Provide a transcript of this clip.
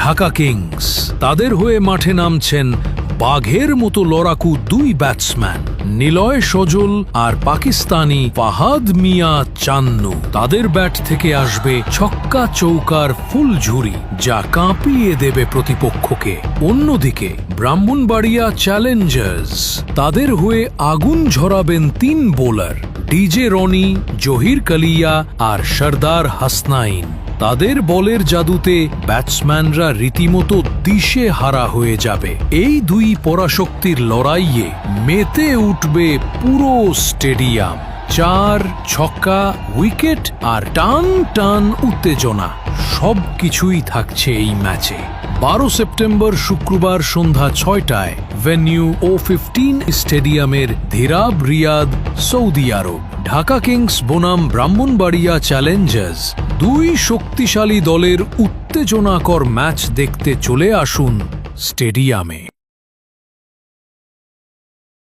Dhaka Kings. তাদের হয়ে মাঠে নামছেন বাঘের মতো লড়াকু দুই ব্যাটসম্যান, নিলয় সজল আর পাকিস্তানি ফাহাদ মিয়া চান্নু। তাদের ব্যাট থেকে আসবে ছক্কা চৌকার ফুল ঝুরি যা কাঁপিয়ে দেবে প্রতিপক্ষকে। অন্যদিকে, ব্রাহ্মণবাড়িয়া চ্যালেঞ্জার্স, তাদের হয়ে আগুন ঝরাবেন তিন বোলার, ডিজে রনি, জহির কালিয়া আর সর্দার হাসনাইন। তাদের বলের জাদুতে ব্যাটসম্যানরা রীতিমতো দিশে হারা হয়ে যাবে। এই দুই পরাশক্তির লড়াইয়ে মেতে উঠবে পুরো স্টেডিয়াম। চার ছক্কা, উইকেট আর টান টান উত্তেজনা সব কিছুই থাকছে এই ম্যাচে। বারো সেপ্টেম্বর শুক্রবার সন্ধ্যা ছয়টায় ভেন্যু ও ফিফটিন স্টেডিয়ামের ধীরাব Riyadh, Saudi Arab. Dhaka Kings বনাম ব্রাহ্মণবাড়িয়া চ্যালেঞ্জার্স দুই শক্তিশালী দলের উত্তেজনাকর ম্যাচ দেখতে চলে আসুন স্টেডিয়ামে।